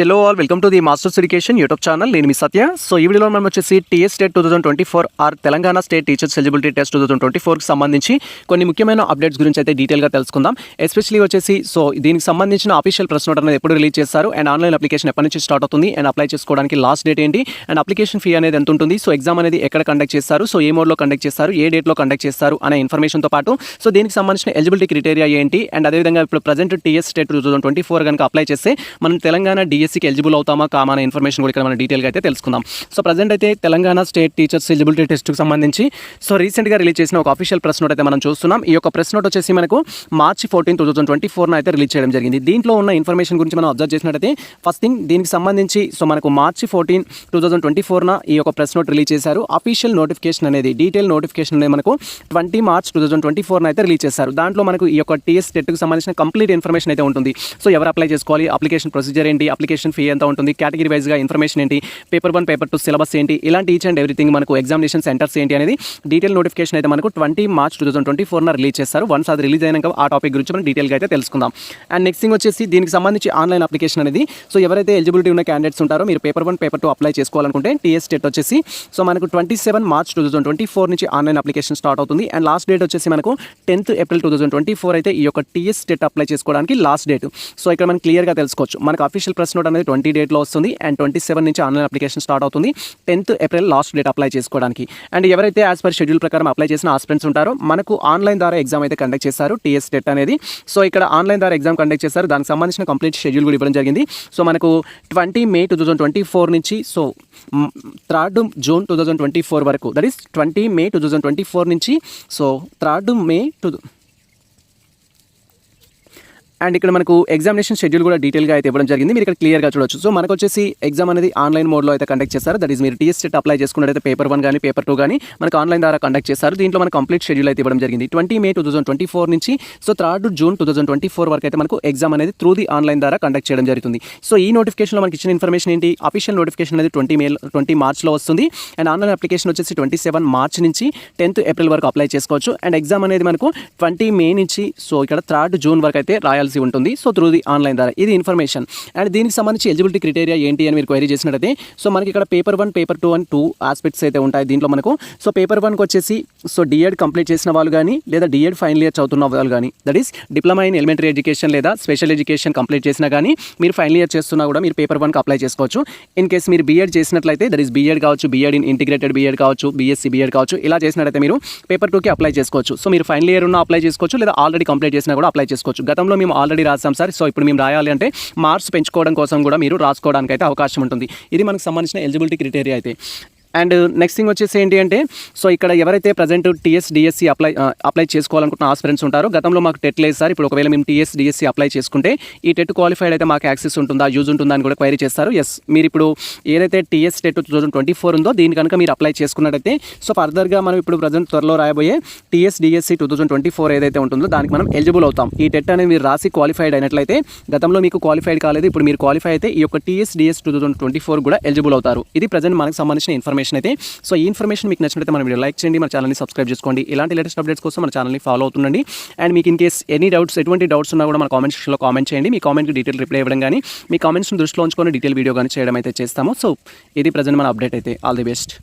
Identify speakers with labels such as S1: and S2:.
S1: Hello all welcome to the masters education YouTube channel నేను మీ Satya. So ఈ వీడియోలో మనం వచ్చేసి TS state two thousand twenty four or Telangana state teachers eligibility test two thousand twenty ఫోర్కి సంబంధించి కొన్ని ముఖ్యమైన అప్డేట్స్ గురించి అయితే డీటెయిల్గా తెలుసుకుందాం. ఎస్పెషలీ వచ్చేసి సో దీనికి సంబంధించిన అఫీషియల్ ప్రెస్ నోట్ అనేది ఎప్పుడు రిలీజ్ చేస్తారు? అండ్ ఆన్లైన్ అప్లికేషన్ ఎప్పటి నుంచి స్టార్ట్ అవుతుంది? అండ్ అప్లై చేసుకోవడానికి లాస్ట్ డేట్ ఏంటి? అండ్ అప్లికేషన్ ఫీ అనేది ఎంత ఉంటుంది? సో ఎగ్జామ్ అనేది ఎక్కడ కండక్ట్ చేస్తారు? సో ఏ మోడ్లో కండక్ట్ చేస్తారు? ఏ డేట్లో కండక్ట్ చేస్తారు? అనే ఇన్ఫర్మేషన్తో పాటు సో దీనికి సంబంధించిన ఎలిజిబిలిటీ క్రిటేరియా ఏంటి? అండ్ అదేవిధంగా ఇప్పుడు present TS state two thousand twenty four కనుక అప్లై చేస్తే మనం తెలంగాణ డిఎస్ డిఎస్సికి ఎలిజిబుల్ అవుతామా కామా అనే ఇన్ఫర్మేషన్ కూడా ఇక్కడ మనం డీటెయిల్గా అయితే తెలుసుకుందాం. సో ప్రజెంట్ అయితే తెలంగాణ స్టేట్ టీచర్స్ ఎలిజిబిలిటీ టెస్ట్కి సంబంధించి సో రీసెంట్గా రిలీజ్ చేసిన ఒక అఫీషియల్ ప్రెస్ నోట్ అయితే మనం చూస్తున్నాం. ఈ యొక్క ప్రెస్ నోట్ వచ్చేసి మనకు March fourteen two thousand twenty ఫోర్న అయితే రిలీజ్ చేయడం జరిగింది. దీంట్లో ఉన్న ఇన్ఫర్మేషన్ గురించి మనం అబ్జర్వ్ చేసినట్టయితే ఫస్ట్ థింగ్ దీనికి సంబంధించి సో మనకు మార్చి ఫోర్టీన్ టూ థౌసండ్ ట్వంటీ ఫోర్న ఈ యొక్క ప్రెస్ నోట్ రిలీజ్ చేశారు. అఫీషియల్ నోటిఫికేషన్ అనేది డీటెయిల్ నోటిఫికేషన్ అనేది మనకు twenty March two thousand twenty ఫోర్న అయితే రిలీజ్ చేశారు. దాంట్లో మనకు ఈ యొక్క టీఎస్ టెట్కి సంబంధించిన కంప్లీట్ ఇన్ఫర్మేషన్ అయితే ఉంటుంది. సో ఎవరు అప్లై చేసుకోవాలి అప్లికేషన్ ప్రొసీజర్ ఏంటి అప్లికేషన్ ఫీ ఎంత ఉంటుంది కేటగిరీ వైజ్గా ఇన్ఫర్మేషన్ ఏంటి paper one paper two syllabus ఏంటి ఇలాంటి ఈచ్ అండ్ ఎవ్రీథింగ్ మనకు ఎగ్జామినేషన్ సెంటర్స్ ఏంటి అనేది డీటెయిల్ నోటిఫికేషన్ అయితే మనకు twenty March two thousand twenty ఫోర్న release చేస్తారు. వన్స్ అది రిలీజ్ అయినాక ఆ టాపిక్ గురించి మనం డీటెయిల్గా అయితే తెలుసుకుందాం. అండ్ నెక్స్ట్ థింగ్ వచ్చేసి దీనికి సంబంధించి ఆన్లైన్ అప్లికేషన్ అనేది సో ఎవరైతే ఎలిజిబిలిటీ ఉన్న క్యాండిడేట్స్ ఉంటారో మీరు paper one paper two apply చేసుకోవాలనుకుంటే టీఎస్ డేట్ వచ్చేసి సో మనకు twenty seven March two thousand twenty four నుంచి ఆన్లైన్ అప్లికేషన్ స్టార్ట్ అవుతుంది. అండ్ లాస్ట్ డేట్ వచ్చేసి మనకు tenth April two thousand twenty four అయితే ఈ యొక్క టీఎస్ స్టేట్ అప్లై చేసుకోవడానికి లాస్ట్ డేట్ సో ఇక్కడ మనం క్లియర్గా తెలుసుకోవచ్చు. మనకు అఫీషియల్ ప్రెస్ నోట్ అనేది ట్వంటీ డేట్లో వస్తుంది అండ్ ట్వంటీ సెవెన్ నుంచి ఆన్లైన్ అప్లికేషన్ స్టార్ట్ అవుతుంది. Tenth April last date apply చేసుకోవడానికి. అండ్ ఎవరైతే యాజ్ పర్ షెడ్యూల్ ప్రకారం అప్లై చేసిన ఆస్పిరెంట్స్ ఉంటారో మనకు ఆన్లైన్ ద్వారా ఎగ్జామ్ అయితే కండక్ట్ చేశారు టీఎస్ టెట్ అనేది. సో ఇక్కడ ఆన్లైన్ ద్వారా ఎగ్జామ్ కండక్ట్ చేశారు. దానికి సంబంధించిన కంప్లీట్ షెడ్యూల్ కూడా ఇవ్వడం జరిగింది. సో మనకు twenty May two thousand twenty four నుంచి so third June two thousand twenty four వరకు that is twenty May two thousand twenty four నుంచి so third May two and ఇక్కడ మనకు ఎగ్జామినేషన్ షెడ్యూల్ కూడా డీటెయిల్గా అయితే ఇవ్వడం జరిగింది. మీరు ఇక్కడ క్లియర్గా చూడొచ్చు. సో మనకు వచ్చేసి ఎగ్జామ్ అనేది ఆన్లైన్ మోడ్లో అయితే కండక్ట్ చేస్తారు. దట్ ఈస్ మీరు టీఎస్ సెట్ అప్లై చేసుకున్నట్టయితే పేపర్ వన్ కానీ పేపర్ టూ కానీ మనకు ఆన్లైన్ ద్వారా కండక్ట్ చేస్తారు. దీంట్లో మనకు కంప్లీట్ షెడ్యూల్ అయితే ఇవ్వడం జరిగింది. Twenty May two thousand twenty four నుంచి so third June two thousand twenty four వరకు అయితే మనకు ఎగ్జామ్ అనేది త్రూ ది ఆన్లైన్ ద్వారా కండక్ట్ చేయడం జరుగుతుంది. సో ఈ నోటిఫికేషన్లో మనకి ఇచ్చిన ఇన్ఫర్మేషన్ ఏంటి? అఫీషియల్ నోటిఫికేషన్ అనేది ట్వంటీ మే ట్వంటీ మార్చ్లో వస్తుంది. అండ్ ఆన్లైన్ అప్లికేషన్ వచ్చేసి ట్వంటీ సెవెన్ మార్చ్ నుంచి టెన్త్ ఏప్రిల్ వరకు అప్లై చేసుకోవచ్చు. అండ్ ఎగ్జామ్ అనేది మనకు ట్వంటీ మే నుంచి సో ఇక్కడ థర్డ్ జూన్ వరకు అయితే రాయాల్సి ఉంటుంది. సో త్రూ ది ఆన్లైన్ ద్వారా. ఇది ఇన్ఫర్మేషన్ అండ్ దీనికి సంబంధించి ఎలిజిబిలిటీ క్రైటీరియా ఏంటి అని మీరు క్వైరీ చేసినట్టయితే సో మనకి ఇక్కడ paper one paper two and two aspects అయితే ఉంటాయి దీంట్లో మనకు. సో పేపర్ వన్కి వచ్చేసి సో డిఎడ్ కంప్లీట్ చేసిన వాళ్ళు కానీ లేదా డిఎడ్ ఫైనల్ ఇయర్ చదువుతున్న వాళ్ళు కానీ that is diploma in elementary education లేదా స్పెషల్ ఎడ్యుకేషన్ కంప్లీట్ చేసినా కానీ మీరు ఫైనల్ ఇయర్ చేస్తున్నా కూడా మీరు పేపర్ వన్కి అప్లై చేసుకోవచ్చు. ఇన్ కేస్ మీరు బీఎడ్ చేసినట్లయితే దట్ ఈస్ బీఎడ్ కావచ్చు బీఎడ్ ఇన్ ఇంటిగ్రేటెడ్ బీఎడ్ కావచ్చు బీఎస్సీ బీఎడ్ కావచ్చు ఇలా చేసినట్లయితే మీరు పేపర్ టూకి అప్లై చేసుకోవచ్చు. సో మీరు ఫైనల్ ఇయర్ ఉన్న అప్లై చేసుకోవచ్చు లేదా ఆల్రెడీ కంప్లీట్ చేసినా కూడా అప్లై చేసుకోవచ్చు. గతంలో మేము ఆల్రెడీ రాసాం సార్. సో ఇప్పుడు మేము రాయాలి అంటే మార్క్స్ పెంచుకోవడం కోసం కూడా మీరు రాసుకోవడానికి అయితే అవకాశం ఉంటుంది. ఇది మనకు సంబంధించిన ఎలిజిబిలిటీ క్రిటేరియా అయితే. అండ్ నెక్స్ట్ థింగ్ వచ్చేసి ఏంటి అంటే సో ఇక్కడ ఎవరైతే present TS DSC apply apply చేసుకోవాలనుకుంటున్న aspirants ఉంటారో గతంలో మాకు టెట్ లేదు సార్. ఇప్పుడు ఒకవేళ మేము టీఎస్ డిఎస్సి అప్లై చేసుకుంటే ఈ టెట్ క్వాలిఫైడ్ అయితే మాకు యాక్సెస్ ఉంటుందా యూజ్ ఉంటుందా అని కూడా క్వైరీ చేస్తారు. ఎస్ మీరు ఇప్పుడు ఏదైతే TS TET two thousand twenty four ఉందో దీని కనుక మీరు అప్లై చేసుకున్నట్టయితే సో ఫర్దర్గా మనం ఇప్పుడు ప్రజెంట్ త్వరలో రాయబోయే TS DSC two thousand twenty four ఏదైతే ఉంటుందో దానికి మనం ఎలిజిబుల్ అవుతాం. ఈ టెట్ అనేది మీరు రాసి క్వాలిఫైడ్ అయినట్లయితే గతంలో మీకు క్వాలిఫైడ్ కాలేదు ఇప్పుడు మీరు క్వాలిఫై అయితే ఈ యొక్క TS DS two thousand twenty four కూడా ఎలిజిబుల్ అవుతారు. ఇది ప్రజెంట్ మనకు సంబంధించిన ఇన్ఫర్మేషన్ అయితే. సో ఈ ఇన్ఫర్మేషన్ మీకు నచ్చినట్లయితే మన వీడియో లైక్ చేయండి మన ఛానల్ని సబ్స్క్రైబ్ చేసుకోండి. ఇలాంటి లేటెస్ట్ అప్డేట్స్ కోసం మన ఛానల్ని ఫాలో అవుతుండండి. అండ్ మీకు ఇన్ కేస్ ఎనీ డౌట్స్ ఎటువంటి డౌట్స్ ఉన్నా కూడా మన కామెంట్ సెక్షన్లో కామెంట్ చేయండి. మీ కామెంట్కి డీటెయిల్ రిప్లై ఇవ్వడం కానీ మీ కామెంట్స్ని దృష్టిలో ఉంచుకొని డీటెయిల్ వీడియో కానీ చేయడం అయితే చేస్తాము. సో ఇది ప్రజెంట్ మన అప్డేట్ అయితే. All the best.